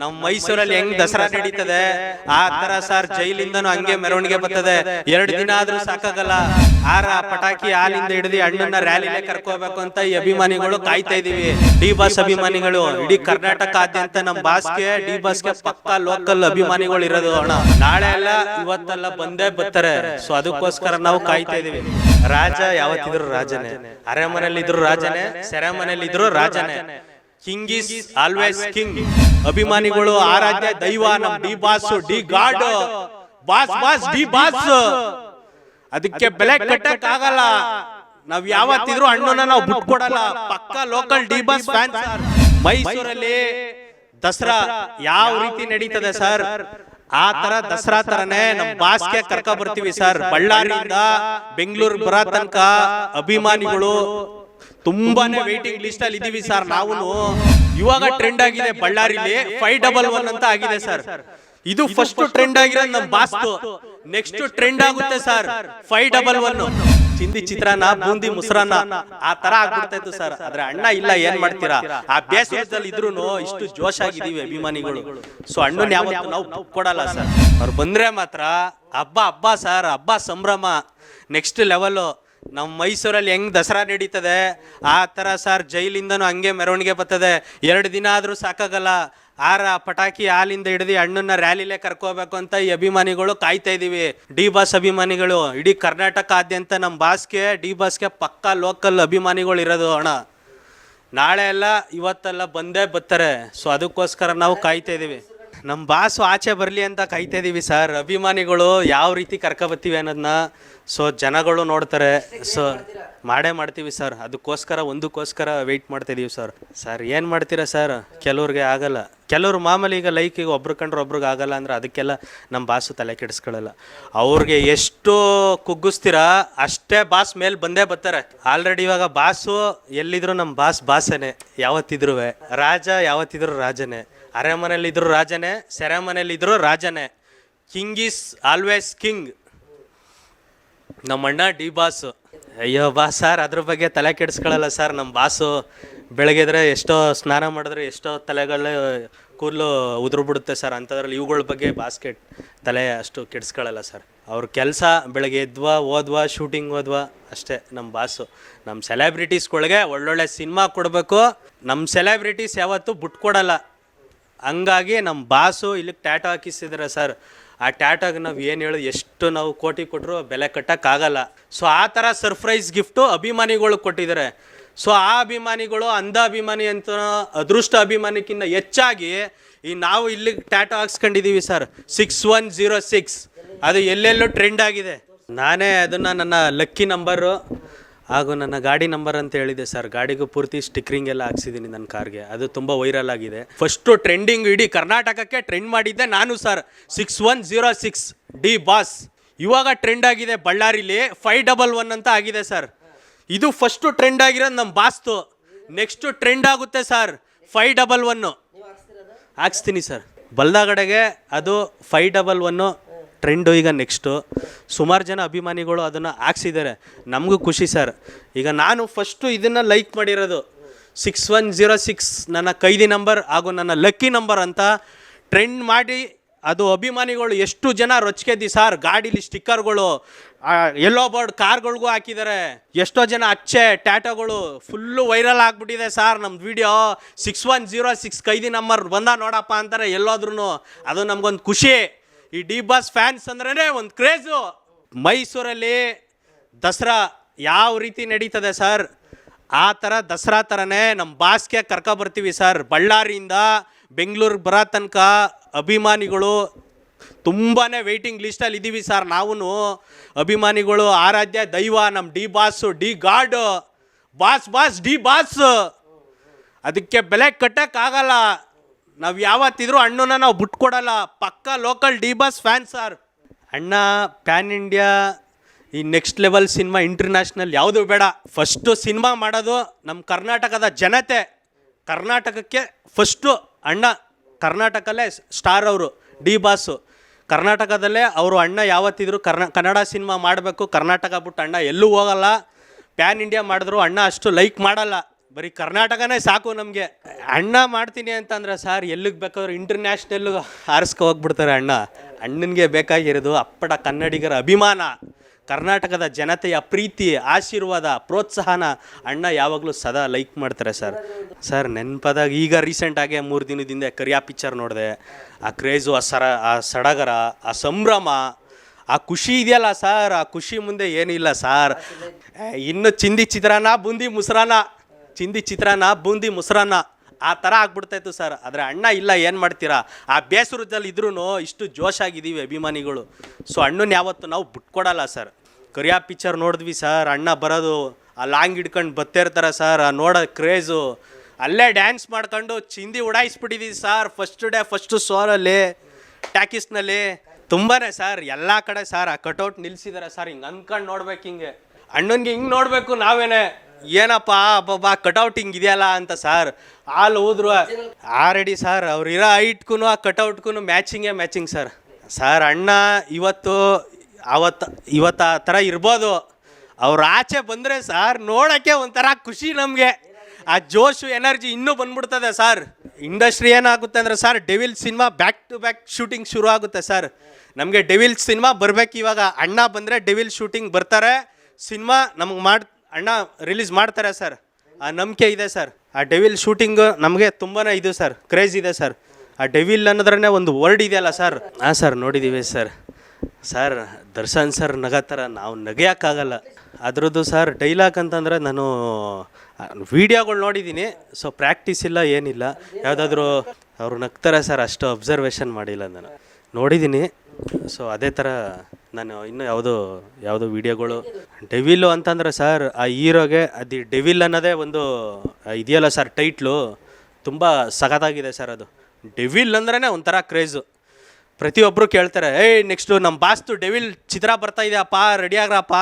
ನಮ್ ಮೈಸೂರಲ್ಲಿ ಹೆಂಗ್ ದಸರಾ ನಡೀತದೆ? ಆ ತರ ಸರ್ ಜೈಲಿಂದನೂ ಹಂಗೆ ಮೆರವಣಿಗೆ ಬರ್ತದೆ. ಎರಡ್ ದಿನ ಆದ್ರೂ ಸಾಕಾಗಲ್ಲ. ಆರ ಪಟಾಕಿ ಹಾಲಿಂದ ಹಿಡಿದು ಅಣ್ಣನ ರ್ಯಾಲಿ ಕರ್ಕೋಬೇಕು ಅಂತ ಈ ಅಭಿಮಾನಿಗಳು ಕಾಯ್ತಾ ಇದೀವಿ. ಡಿ ಬಾಸ್ ಅಭಿಮಾನಿಗಳು, ಇಡೀ ಕರ್ನಾಟಕಾದ್ಯಂತ ನಮ್ ಬಾಸ್ಗೆ, ಡಿ ಬಾಸ್ಗೆ ಪಕ್ಕಾ ಲೋಕಲ್ ಅಭಿಮಾನಿಗಳು ಇರೋದು ಅಣ್ಣ. ನಾಳೆ ಅಲ್ಲ, ಇವತ್ತಲ್ಲ ಬಂದೇ ಬರ್ತಾರೆ. ಸೊ ಅದಕ್ಕೋಸ್ಕರ ನಾವು ಕಾಯ್ತಾ ಇದೀವಿ. ರಾಜ ಯಾವತ್ತಿದ್ರು ರಾಜನೇ. ಅರಮನೆಯಲ್ಲಿ ಇದ್ರು ರಾಜನೇ ಸೆರೆಮನೆಯಲ್ಲಿ ಇದ್ರು ರಾಜನೇ. ಕಿಂಗ್ ಇಸ್ ಆಲ್ವೇಸ್ ಕಿಂಗ್ ಅಭಿಮಾನಿಗಳು ಆರಾಧ್ಯ ದೈವ ನಮ್ D boss D god. Boss boss D boss. ಅದಕ್ಕೆ ಬೆಲೆ ಕಟ್ಟಕ್ ಆಗಲ್ಲ. ನಾವ್ ಯಾವತ್ತಿದ್ರು ಅಣ್ಣನ ನಾವು ಬಿಟ್ಕೊಡಲ್ಲ. ಪಕ್ಕ ಲೋಕಲ್ ಡಿ ಬಾಸ್ ಫ್ಯಾನ್ ಮೈಸೂರಲ್ಲಿ ದಸರಾ ಯಾವ ರೀತಿ ನಡೀತದೆ ಸರ್? ಆ ತರ ದಸರಾ ತರನೇ ನಮ್ ಬಾಸ್ಗೆ ಕರ್ಕ ಬರ್ತೀವಿ ಸರ್. ಬಳ್ಳಾರಿಯಿಂದ ಬೆಂಗಳೂರು ಬರ ತನಕ ಅಭಿಮಾನಿಗಳು ತುಂಬಾನೇ ವೇಟಿಂಗ್ ಲಿಸ್ಟ್ ಅಲ್ಲಿ ಇದೀವಿ ಸರ್ ನಾವು ಇವಾಗ ಟ್ರೆಂಡ್ ಆಗಿದೆ ಬಳ್ಳಾರಿಲಿ ಫೈವ್ ಡಬಲ್ ಒನ್ ಅಂತ ಆಗಿದೆ ಸರ್ ಇದು ಫಸ್ಟ್ ಟ್ರೆಂಡ್ ಆಗಿರೋದು ನಮ್ಮ ಬಾಸ್ತು ನೆಕ್ಸ್ಟ್ ಟ್ರೆಂಡ್ ಆಗುತ್ತೆ ಸರ್ ಫೈವ್ ಡಬಲ್ ಒನ್ ಚಿಂದಿ ಚಿತ್ರಾನ್ನ ಬೂಂದಿ ಮುಸ್ರಾನ್ನ ಆ ತರ ಆಗ್ಬಿಡ್ತಾ ಇತ್ತು ಸರ್ ಆದ್ರೆ ಅಣ್ಣ ಇಲ್ಲ ಏನ್ ಮಾಡ್ತೀರಾ? ಆ ಬೇಸರದಲ್ಲಿ ಇದ್ರು ಇಷ್ಟು ಜೋಶ್ ಆಗಿದೀವಿ ಅಭಿಮಾನಿಗಳು. ಸೊ ಅಣ್ಣನ್ ಯಾವತ್ತು ನಾವು ಕೊಡಲ್ಲ ಸರ್ ಅವ್ರು ಬಂದ್ರೆ ಮಾತ್ರ ಹಬ್ಬ ಹಬ್ಬ ಸರ್ ಹಬ್ಬ ಸಂಭ್ರಮ. ನೆಕ್ಸ್ಟ್ ಲೆವೆಲ್ ನಮ್ಮ ಮೈಸೂರಲ್ಲಿ ಹೆಂಗ್ ದಸರಾ ನಡೀತದೆ, ಆ ಥರ ಸರ್ ಜೈಲಿಂದನೂ ಹಂಗೆ ಮೆರವಣಿಗೆ ಬರ್ತದೆ. ಎರಡು ದಿನ ಆದ್ರೂ ಸಾಕಾಗಲ್ಲ. ಆರ ಪಟಾಕಿ ಹಾಲಿಂದ ಹಿಡಿದು ಹಣ್ಣನ್ನ ರ್ಯಾಲಿಲೇ ಕರ್ಕೋಬೇಕು ಅಂತ ಈ ಅಭಿಮಾನಿಗಳು ಕಾಯ್ತಾ ಇದೀವಿ. ಡಿ ಬಾಸ್ ಅಭಿಮಾನಿಗಳು, ಇಡೀ ಕರ್ನಾಟಕಾದ್ಯಂತ ನಮ್ಮ ಬಾಸ್ಗೆ, ಡಿ ಬಾಸ್ಗೆ ಪಕ್ಕಾ ಲೋಕಲ್ ಅಭಿಮಾನಿಗಳು ಇರೋದು ಅಣ್ಣ. ನಾಳೆ ಎಲ್ಲ ಇವತ್ತೆಲ್ಲ ಬಂದೇ ಬರ್ತಾರೆ. ಸೊ ಅದಕ್ಕೋಸ್ಕರ ನಾವು ಕಾಯ್ತಾ ಇದೀವಿ. ನಮ್ಮ ಬಾಸು ಆಚೆ ಬರಲಿ ಅಂತ ಕಾಯ್ತಾ ಇದೀವಿ ಸರ್. ಅಭಿಮಾನಿಗಳು ಯಾವ ರೀತಿ ಕರ್ಕ ಬರ್ತೀವಿ ಅನ್ನೋದನ್ನ ಸೊ ಜನಗಳು ನೋಡ್ತಾರೆ. ಸೊ ಮಾಡೇ ಮಾಡ್ತೀವಿ ಸರ್. ಅದಕ್ಕೋಸ್ಕರ ಒಂದಕ್ಕೋಸ್ಕರ ವೆಯ್ಟ್ ಮಾಡ್ತಾ ಇದೀವಿ ಸರ್. ಸರ್, ಏನು ಮಾಡ್ತೀರಾ ಸರ್? ಕೆಲವ್ರಿಗೆ ಆಗಲ್ಲ. ಕೆಲವ್ರು ಮಾಮೂಲಿ ಈಗ ಲೈಕ್ ಈಗ ಒಬ್ರು ಕಂಡ್ರೆ ಒಬ್ರಿಗೆ ಆಗಲ್ಲ ಅಂದ್ರೆ ಅದಕ್ಕೆಲ್ಲ ನಮ್ಮ ಬಾಸು ತಲೆ ಕೆಡಿಸ್ಕೊಳ್ಳಲ್ಲ. ಅವ್ರಿಗೆ ಎಷ್ಟು ಕುಗ್ಗಿಸ್ತೀರಾ, ಅಷ್ಟೇ ಬಾಸ್ ಮೇಲೆ ಬಂದೇ ಬರ್ತಾರೆ. ಆಲ್ರೆಡಿ ಇವಾಗ ಬಾಸು ಎಲ್ಲಿದ್ರು ನಮ್ಮ ಬಾಸ್ ಬಾಸನೇ ಯಾವತ್ತಿದ್ರು ರಾಜ ಯಾವತ್ತಿದ್ರು ರಾಜನೇ. ಅರಮನೆಯಲ್ಲಿ ಇದ್ರು ರಾಜನೇ ಸೆರೆಮನೆಯಲ್ಲಿ ಇದ್ರು ರಾಜನೇ. ಕಿಂಗ್ ಈಸ್ ಆಲ್ವೇಸ್ ಕಿಂಗ್ ನಮ್ಮಣ್ಣ ಡಿ ಬಾಸು. ಅಯ್ಯೋ ಬಾ ಸರ್, ಅದ್ರ ಬಗ್ಗೆ ತಲೆ ಕೆಡಿಸ್ಕೊಳ್ಳಲ್ಲ ಸರ್. ನಮ್ಮ ಬಾಸು ಬೆಳಗ್ಗೆದ್ರೆ ಎಷ್ಟೋ ಸ್ನಾನ ಮಾಡಿದ್ರೆ ಎಷ್ಟೋ ತಲೆಗಳು ಕೂದಲು ಉದುರು ಬಿಡುತ್ತೆ ಸರ್. ಅಂಥದ್ರಲ್ಲಿ ಇವುಗಳ ಬಗ್ಗೆ ಬಾಸ್ಕೆಟ್ ತಲೆ ಅಷ್ಟು ಕೆಡಿಸ್ಕೊಳ್ಳಲ್ಲ ಸರ್. ಅವ್ರ ಕೆಲಸ ಬೆಳಗ್ಗೆ ಎದ್ವಾ, ಓದ್ವಾ ಶೂಟಿಂಗ್ ಓದ್ವಾ ಅಷ್ಟೇ ನಮ್ಮ ಬಾಸು. ನಮ್ಮ ಸೆಲೆಬ್ರಿಟೀಸ್ಗಳಿಗೆ ಒಳ್ಳೊಳ್ಳೆ ಸಿನಿಮಾ ಕೊಡಬೇಕು. ನಮ್ಮ ಸೆಲೆಬ್ರಿಟೀಸ್ ಯಾವತ್ತೂ ಬಿಟ್ಕೊಡಲ್ಲ ಹಂಗಾಗಿ ನಮ್ಮ ಬಾಸು ಇಲ್ಲಿಗೆ ಟ್ಯಾಟೋ ಹಾಕಿಸಿದ್ರೆ ಸರ್, ಆ ಟ್ಯಾಟೂಗೆ ನಾವು ಏನು ಹೇಳೋದು ಎಷ್ಟು ನಾವು ಕೋಟಿ ಕೊಟ್ಟರು ಬೆಲೆ ಕಟ್ಟೋಕ್ಕಾಗಲ್ಲ ಸೊ ಆ ಥರ ಸರ್ಪ್ರೈಸ್ ಗಿಫ್ಟು ಅಭಿಮಾನಿಗಳು ಕೊಟ್ಟಿದ್ದಾರೆ. ಸೊ ಆ ಅಭಿಮಾನಿಗಳು, ಅಂಧ ಅಭಿಮಾನಿ ಅಂತ ಅದೃಷ್ಟ ಅಭಿಮಾನಿಕ್ಕಿಂತ ಹೆಚ್ಚಾಗಿ ಈ ನಾವು ಇಲ್ಲಿಗೆ tattoo ಹಾಕ್ಸ್ಕೊಂಡಿದ್ದೀವಿ sir six one zero six ಅದು ಎಲ್ಲೆಲ್ಲೂ ಟ್ರೆಂಡ್ ಆಗಿದೆ. ನಾನೇ ಅದನ್ನು ನನ್ನ ಲಕ್ಕಿ ನಂಬರು ಹಾಗೂ ನನ್ನ ಗಾಡಿ ನಂಬರ್ ಅಂತ ಹೇಳಿದೆ ಸರ್. ಗಾಡಿಗೂ ಪೂರ್ತಿ ಸ್ಟಿಕ್ರಿಂಗ್ ಎಲ್ಲ ಹಾಕ್ಸಿದ್ದೀನಿ ನನ್ನ ಕಾರ್ಗೆ. ಅದು ತುಂಬ ವೈರಲ್ ಆಗಿದೆ. ಫಸ್ಟು ಟ್ರೆಂಡಿಂಗ್ ಇಡೀ ಕರ್ನಾಟಕಕ್ಕೆ ಟ್ರೆಂಡ್ ಮಾಡಿದ್ದೆ ನಾನು sir. Six one zero six D boss ಇವಾಗ ಟ್ರೆಂಡ್ ಆಗಿದೆ ಬಳ್ಳಾರಿಲಿ ಫೈವ್ ಡಬಲ್ ಒನ್ ಅಂತ ಆಗಿದೆ ಸರ್. ಇದು ಫಸ್ಟು ಟ್ರೆಂಡ್ ಆಗಿರೋದು ನಮ್ಮ ಬಾಸ್ತು ನೆಕ್ಸ್ಟು ಟ್ರೆಂಡ್ ಆಗುತ್ತೆ ಸರ್. ಫೈವ್ ಡಬಲ್ ಒನ್ನು ಹಾಕ್ಸ್ತೀನಿ ಸರ್. ಬಲ್ದಾಗಡೆಗೆ ಅದು ಫೈವ್ ಡಬಲ್ ಒನ್ನು ಟ್ರೆಂಡು ಈಗ ನೆಕ್ಸ್ಟು. ಸುಮಾರು ಜನ ಅಭಿಮಾನಿಗಳು ಅದನ್ನು ಹಾಕ್ಸಿದ್ದಾರೆ ನಮಗೂ ಖುಷಿ ಸರ್. ಈಗ ನಾನು ಫಸ್ಟು ಇದನ್ನು ಲೈಕ್ ಮಾಡಿರೋದು. ಸಿಕ್ಸ್ ಒನ್ ಜೀರೋ ಸಿಕ್ಸ್ ನನ್ನ ಕೈದಿ ನಂಬರ್ ಹಾಗೂ ನನ್ನ ಲಕ್ಕಿ ನಂಬರ್ ಅಂತ ಟ್ರೆಂಡ್ ಮಾಡಿ ಅದು ಅಭಿಮಾನಿಗಳು ಎಷ್ಟು ಜನ ರೊಚ್ಕೆದ್ದಿ ಸರ್, ಗಾಡೀಲಿ ಸ್ಟಿಕ್ಕರ್ಗಳು ಎಲ್ಲೋ ಬೋರ್ಡ್ ಕಾರ್ಗಳಿಗೂ ಹಾಕಿದ್ದಾರೆ ಎಷ್ಟೋ ಜನ ಅಚ್ಚೆ ಟ್ಯಾಟೋಗಳು ಫುಲ್ಲು ವೈರಲ್ ಆಗಿಬಿಟ್ಟಿದೆ ಸರ್ ನಮ್ಮ video. Six one zero six ಕೈದಿ number ಬಂದ ನೋಡಪ್ಪ ಅಂತಾರೆ ಎಲ್ಲೋದ್ರೂ ಅದು ನಮಗೊಂದು ಖುಷಿ. ಈ ಡಿ ಬಾಸ್ ಫ್ಯಾನ್ಸ್ ಅಂದ್ರೇ ಒಂದು ಕ್ರೇಜು ಮೈಸೂರಲ್ಲಿ ದಸರಾ ಯಾವ ರೀತಿ ನಡೀತದೆ ಸರ್? ಆ ಥರ ದಸರಾ ಥರನೇ ನಮ್ಮ ಬಾಸ್ಗೆ ಕರ್ಕೊಬರ್ತೀವಿ ಸರ್. ಬಳ್ಳಾರಿಯಿಂದ ಬೆಂಗಳೂರಿಗೆ ಬರೋ ತನಕ ಅಭಿಮಾನಿಗಳು ತುಂಬಾ ವೆಯ್ಟಿಂಗ್ ಲಿಸ್ಟಲ್ಲಿ ಇದ್ದೀವಿ ಸರ್. ನಾವು ಅಭಿಮಾನಿಗಳು, ಆರಾಧ್ಯ, ದೈವ ನಮ್ಮ D boss, D god, boss boss, D boss. ಅದಕ್ಕೆ ಬೆಲೆ ಕಟ್ಟಕ್ಕಾಗಲ್ಲ. ನಾವು ಯಾವತ್ತಿದ್ರು ಅಣ್ಣನ ನಾವು ಬಿಟ್ಕೊಡಲ್ಲ ಪಕ್ಕ local D boss fan sir ಅಣ್ಣ ಪ್ಯಾನ್ ಇಂಡಿಯಾ ಈ ನೆಕ್ಸ್ಟ್ ಲೆವೆಲ್ ಸಿನಿಮಾ ಇಂಟರ್ನ್ಯಾಷನಲ್ ಯಾವುದು ಬೇಡ. ಫಸ್ಟು ಸಿನಿಮಾ ಮಾಡೋದು ನಮ್ಮ ಕರ್ನಾಟಕದ ಜನತೆ. ಕರ್ನಾಟಕಕ್ಕೆ ಫಸ್ಟು ಅಣ್ಣ, ಕರ್ನಾಟಕಲ್ಲೇ ಸ್ಟಾರ್ ಅವರು ಡಿ ಬಾಸು ಕರ್ನಾಟಕದಲ್ಲೇ ಅವರು ಅಣ್ಣ ಯಾವತ್ತಿದ್ರು ಕರ್ನಾ, ಕನ್ನಡ ಸಿನಿಮಾ ಮಾಡಬೇಕು. ಕರ್ನಾಟಕ ಬಿಟ್ಟು ಅಣ್ಣ ಎಲ್ಲೂ ಹೋಗಲ್ಲ. ಪ್ಯಾನ್ ಇಂಡಿಯಾ ಮಾಡಿದ್ರು ಅಣ್ಣ ಅಷ್ಟು ಲೈಕ್ ಮಾಡಲ್ಲ. ಬರೀ ಕರ್ನಾಟಕನೇ ಸಾಕು ನಮಗೆ. ಅಣ್ಣ ಮಾಡ್ತೀನಿ ಅಂತಂದ್ರೆ ಸರ್ ಎಲ್ಲಿಗೆ ಬೇಕಾದ್ರೂ ಇಂಟರ್ನ್ಯಾಷನಲ್ ಹಾರಿಸ್ಕೊ ಹೋಗ್ಬಿಡ್ತಾರೆ ಅಣ್ಣ. ಅಣ್ಣನಿಗೆ ಬೇಕಾಗಿರೋದು ಅಪ್ಪಟ ಕನ್ನಡಿಗರ ಅಭಿಮಾನ, ಕರ್ನಾಟಕದ ಜನತೆಯ ಪ್ರೀತಿ, ಆಶೀರ್ವಾದ, ಪ್ರೋತ್ಸಾಹನ ಅಣ್ಣ ಯಾವಾಗಲೂ ಸದಾ ಲೈಕ್ ಮಾಡ್ತಾರೆ ಸರ್. ಸರ್ ನೆನಪದಾಗ ಈಗ ರೀಸೆಂಟಾಗೆ ಮೂರು ದಿನದಿಂದ ಕರಿಯಾ ಪಿಕ್ಚರ್ ನೋಡಿದೆ. ಆ ಕ್ರೇಜು ಆ ಸರ, ಆ ಸಡಗರ, ಆ ಸಂಭ್ರಮ, ಆ ಖುಷಿ ಇದೆಯಲ್ಲ ಸರ್? ಆ ಖುಷಿ ಮುಂದೆ ಏನಿಲ್ಲ ಸರ್. ಇನ್ನು ಚಿಂದಿ ಚಿತ್ರಾನ ಬೂಂದಿ, ಮೊಸರನ್ನ. ಚಿಂದಿ ಚಿತ್ರಾನ್ನ, ಬೂಂದಿ ಮೊಸರನ್ನ ಆ ಥರ ಆಗ್ಬಿಡ್ತಾಯಿತ್ತು ಸರ್. ಆದರೆ ಅಣ್ಣ ಇಲ್ಲ, ಏನು ಮಾಡ್ತೀರಾ? ಆ ಬೇಸರದಲ್ಲಿ ಇದ್ರೂ ಇಷ್ಟು ಜೋಶಾಗಿದ್ದೀವಿ ಅಭಿಮಾನಿಗಳು. ಸೊ ಅಣ್ಣನ ಯಾವತ್ತು ನಾವು ಬಿಟ್ಕೊಡಲ್ಲ ಸರ್. ಕರಿಯಾ ಪಿಕ್ಚರ್ ನೋಡಿದ್ವಿ ಸರ್. ಅಣ್ಣ ಬರೋದು, ಆ ಲಾಂಗ್ ಹಿಡ್ಕೊಂಡು ಬತ್ತೇ ಇರ್ತಾರೆ ಸರ್. ಆ ನೋಡೋ ಕ್ರೇಜು ಅಲ್ಲೇ ಡ್ಯಾನ್ಸ್ ಮಾಡ್ಕೊಂಡು ಚಿಂದಿ ಉಡಾಯಿಸ್ಬಿಟ್ಟಿದ್ದೀವಿ ಸರ್. ಫಸ್ಟ್ ಡೇ ಫಸ್ಟು ಸೋಲಲ್ಲಿ ಟ್ಯಾಕಿಸ್ನಲ್ಲಿ ತುಂಬಾ ಸರ್. ಎಲ್ಲ ಕಡೆ ಸರ್. ಆ ಕಟೌಟ್ ನಿಲ್ಸಿದ್ದಾರೆ ಸರ್. ಹಿಂಗೆ ಅಂದ್ಕೊಂಡು ನೋಡ್ಬೇಕು ಹಿಂಗೆ. ಅಣ್ಣನಿಗೆ ಹಿಂಗೆ ನೋಡಬೇಕು ನಾವೇನೆ. ಏನಪ್ಪ ಅಬ್ಬಬ್ಬಾ ಕಟೌಟ್ ಹಿಂಗಿದೆಯಲ್ಲ ಅಂತ ಸರ್. ಹಾಲು ಹೋದ್ರು ಆಲ್ರೆಡಿ ಸರ್, ಅವ್ರು ಇರೋ ಹೈಟ್ಗೂ ಆ ಕಟೌಟ್ಗೂ ಮ್ಯಾಚಿಂಗೇ ಮ್ಯಾಚಿಂಗ್ ಸರ್. ಸರ್, ಅಣ್ಣ ಇವತ್ತು ಅವತ್ತು ಇವತ್ತು ಆ ಥರ ಇರ್ಬೋದು. ಅವ್ರು ಆಚೆ ಬಂದರೆ ಸರ್, ನೋಡೋಕ್ಕೆ ಒಂಥರ ಖುಷಿ ನಮಗೆ. ಆ ಜೋಶು ಎನರ್ಜಿ ಇನ್ನೂ ಬಂದ್ಬಿಡ್ತದೆ ಸರ್. ಇಂಡಸ್ಟ್ರಿ ಏನಾಗುತ್ತೆ ಅಂದರೆ sir, devil cinema back to back shooting ಶುರು ಆಗುತ್ತೆ ಸರ್. ನಮಗೆ ಡೆವಿಲ್ ಸಿನಿಮಾ ಬರಬೇಕು ಇವಾಗ. ಅಣ್ಣ ಬಂದರೆ ಡೆವಿಲ್ ಶೂಟಿಂಗ್ ಬರ್ತಾರೆ. ಸಿನಿಮಾ ನಮಗೆ ಮಾಡಿ ಅಣ್ಣ ರಿಲೀಸ್ ಮಾಡ್ತಾರೆ ಸರ್ ಆ ನಂಬಿಕೆ ಇದೆ ಸರ್ ಆ ಡೆವಿಲ್ ಶೂಟಿಂಗ್ ನಮಗೆ ತುಂಬಾ ಇದು ಸರ್ ಕ್ರೇಜ್ ಇದೆ ಸರ್ ಆ ಡೆವಿಲ್ ಅನ್ನೋದ್ರನ್ನೇ ಒಂದು ವರ್ಡ್ ಇದೆಯಲ್ಲ ಸರ್ ಹಾಂ ಸರ್ ನೋಡಿದ್ದೀವಿ ಸರ್ ಸರ್ ದರ್ಶನ್ ಸರ್ ನಗತ್ತರ ನಾವು ನಗೆಯೋಕ್ಕಾಗಲ್ಲ ಅದ್ರದ್ದು ಸರ್ ಡೈಲಾಗ್ ಅಂತಂದರೆ ನಾನು ವೀಡಿಯೋಗಳು ನೋಡಿದ್ದೀನಿ ಸೊ ಪ್ರಾಕ್ಟೀಸ್ ಇಲ್ಲ, ಏನಿಲ್ಲ. ಯಾವುದಾದ್ರೂ ಅವರು ನಗ್ತಾರೆ ಸರ್ ಅಷ್ಟು ಅಬ್ಸರ್ವೇಷನ್ ಮಾಡಿಲ್ಲ ನಾನು. ನೋಡಿದ್ದೀನಿ ಸೊ ಅದೇ ಥರ ನಾನು ಇನ್ನೂ ಯಾವುದು ಯಾವುದು ವಿಡಿಯೋಗಳು. ಡೆವಿಲ್ಲು ಅಂತಂದ್ರೆ ಸರ್, ಆ ಹೀರೋಗೆ, ಅದು ಡೆವಿಲ್ ಅನ್ನೋದೇ ಒಂದು ಇದೆಯಲ್ಲ ಸರ್, ಟೈಟ್ಲು. ತುಂಬ ಸಖತ್ತಾಗಿದೆ ಸರ್ ಅದು. ಡೆವಿಲ್ ಅಂದ್ರೇ ಒಂಥರ ಕ್ರೇಜು. ಪ್ರತಿಯೊಬ್ಬರು ಕೇಳ್ತಾರೆ, ಏಯ್, ನೆಕ್ಸ್ಟು ನಮ್ಮ ಬಾಸ್ತು ಡೆವಿಲ್ ಚಿತ್ರ ಬರ್ತಾ ಇದೆಯಪ್ಪ ರೆಡಿ ಆಗ್ರಪ್ಪ.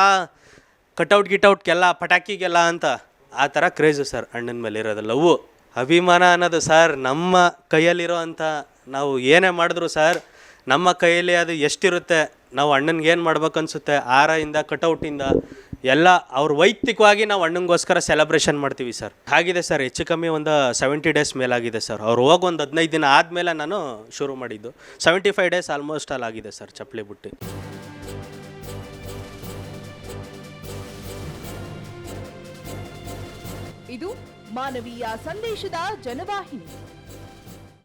ಕಟೌಟ್ ಗಿಟೌಟ್ಗೆಲ್ಲ ಪಟಾಕಿಗೆಲ್ಲ ಅಂತ. ಆ ಥರ ಕ್ರೇಜು ಸರ್, ಅಣ್ಣನ ಮೇಲೆ ಇರೋದು. ಲವ್ ಅಭಿಮಾನ ಅನ್ನೋದು ಸರ್, ನಮ್ಮ ಕೈಯಲ್ಲಿರೋ ಅಂಥ ನಾವು ಏನೇ ಮಾಡಿದ್ರು ಸರ್ ನಮ್ಮ ಕೈಯಲ್ಲಿ ಅದು ಎಷ್ಟಿರುತ್ತೆ, ನಾವು ಅಣ್ಣನಿಗೆ ಏನು ಮಾಡ್ಬೇಕು ಅನಿಸುತ್ತೆ ಆರಯಿಂದ, ಕಟೌಟಿಂದ, ಎಲ್ಲ ಅವ್ರ ವೈಯಕ್ತಿಕವಾಗಿ ನಾವು ಅಣ್ಣಂಗೋಸ್ಕರ ಸೆಲೆಬ್ರೇಷನ್ ಮಾಡ್ತೀವಿ ಸರ್. ಆಗಿದೆ ಸರ್, ಹೆಚ್ಚು ಕಮ್ಮಿ ಒಂದು ಸೆವೆಂಟಿ ಡೇಸ್ ಮೇಲಾಗಿದೆ ಸರ್. ಅವ್ರು ಹೋಗಿ ಒಂದು ಹದಿನೈದು ದಿನ ಆದಮೇಲೆ ನಾನು ಶುರು ಮಾಡಿದ್ದು. ಸೆವೆಂಟಿ ಫೈವ್ ಡೇಸ್ ಆಲ್ಮೋಸ್ಟ್ ಅಲ್ಲಿ ಆಗಿದೆ ಸರ್, ಚಪ್ಪಲಿ ಬುಟ್ಟಿ. ಇದು ಮಾನವೀಯ ಸಂದೇಶದ ಜನವಾಹಿನಿ.